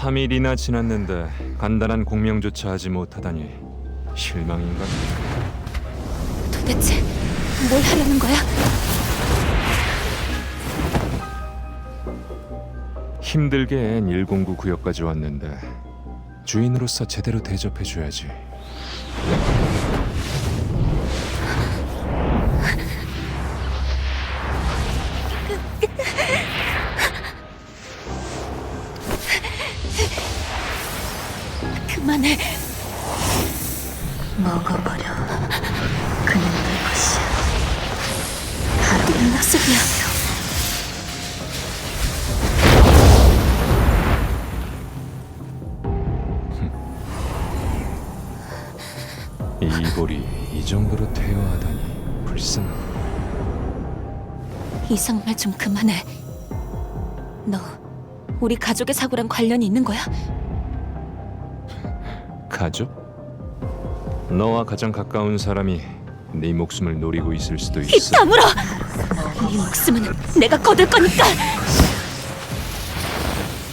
3일이나 지났는데 간단한 공명조차 하지 못하다니 실망인가? 도대체 뭘 하려는 거야? 힘들게 앤109 구역까지 왔는데 주인으로서 제대로 대접해줘야지. 그만해. 먹어버려. 그는 내 것이야. 바로 녀석이야. 이볼이 이 정도로 퇴화하다니 불쌍하고 이상말 좀 그만해. 너 우리 가족의 사고랑 관련이 있는 거야? 가족? 너와 가장 가까운 사람이 네 목숨을 노리고 있을 수도 입 있어. 다물어! 네 목숨은 내가 거둘 거니까!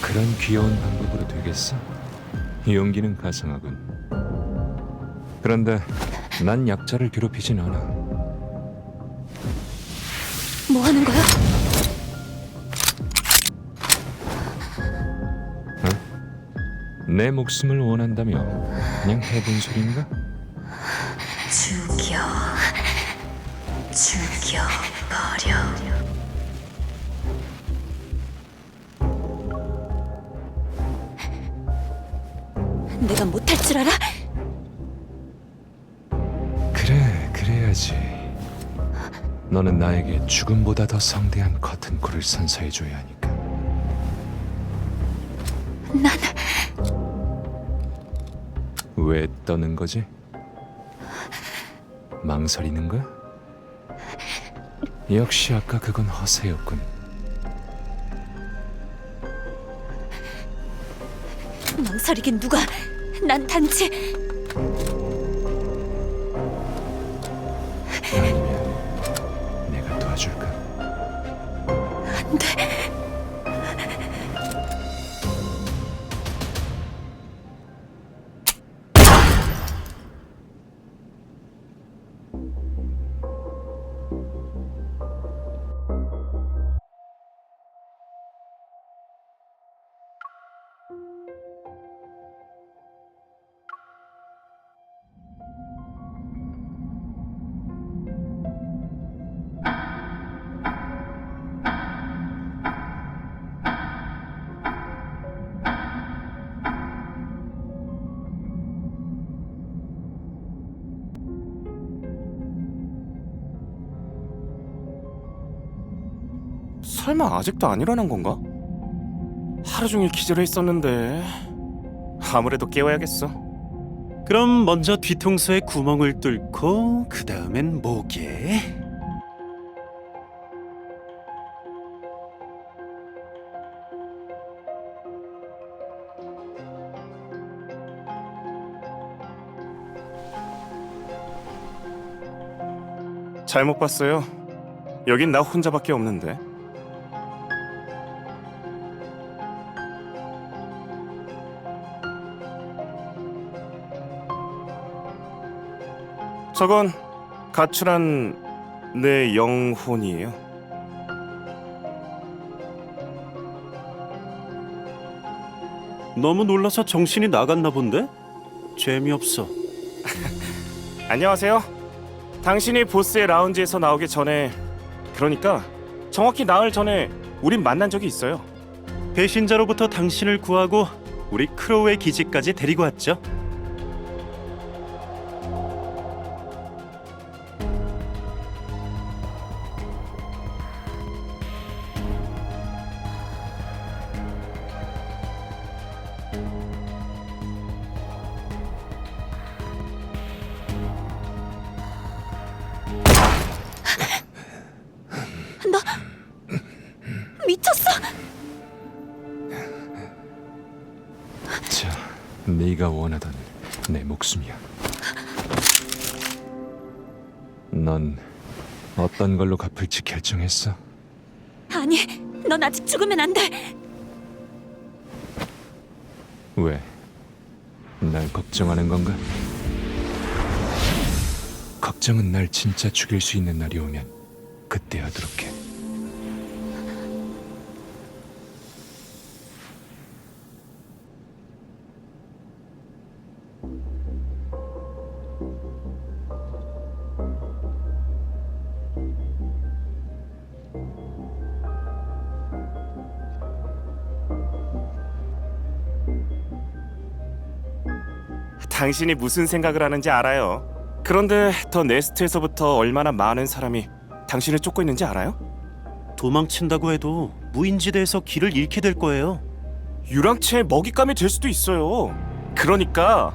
그런 귀여운 방법으로 되겠어? 용기는 가상하군. 그런데 난 약자를 괴롭히진 않아. 뭐 하는 거야? 내 목숨을 원한다며 그냥 해본 소린가? 죽여. 죽여 버려. 내가 못할 줄 알아? 그래, 그래야지. 너는 나에게 죽음보다 더 성대한 커튼콜을 선사해줘야 하니까. 난 왜 떠는 거지? 망설이는 거야? 역시 아까 그건 허세였군. 망설이긴 누가? 난 단지 아니면 내가 도와줄까? 안 돼. 설마 아직도 안 일어난 건가? 하루 종일 기절해 있었는데 아무래도 깨워야겠어. 그럼 먼저 뒤통수에 구멍을 뚫고 그 다음엔 목에 잘못 봤어요. 여긴 나 혼자밖에 없는데. 저건 가출한 내 영혼이에요. 너무 놀라서 정신이 나갔나 본데? 재미없어. 안녕하세요. 당신이 보스의 라운지에서 나오기 전에 그러니까 정확히 나흘 전에 우린 만난 적이 있어요. 배신자로부터 당신을 구하고 우리 크로우의 기지까지 데리고 왔죠. 네가 원하던 내 목숨이야. 넌 어떤 걸로 갚을지 결정했어? 아니, 넌 아직 죽으면 안 돼. 왜? 날 걱정하는 건가? 걱정은 날 진짜 죽일 수 있는 날이 오면 그때 하도록 해. 당신이 무슨 생각을 하는지 알아요. 그런데 더 네스트에서부터 얼마나 많은 사람이 당신을 쫓고 있는지 알아요? 도망친다고 해도 무인지대에서 길을 잃게 될 거예요. 유랑체의 먹잇감이 될 수도 있어요. 그러니까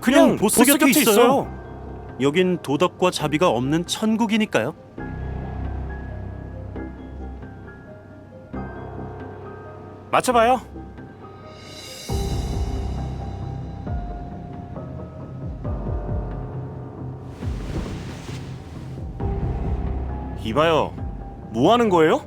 그냥, 그냥 보스 곁에 있어요. 있어요. 여긴 도덕과 자비가 없는 천국이니까요. 맞춰봐요. 이봐요. 뭐 하는 거예요?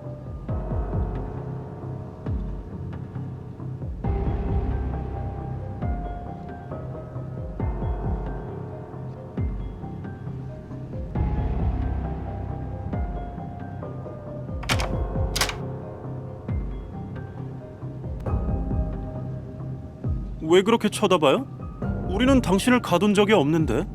왜 그렇게 쳐다봐요? 우리는 당신을 가둔 적이 없는데.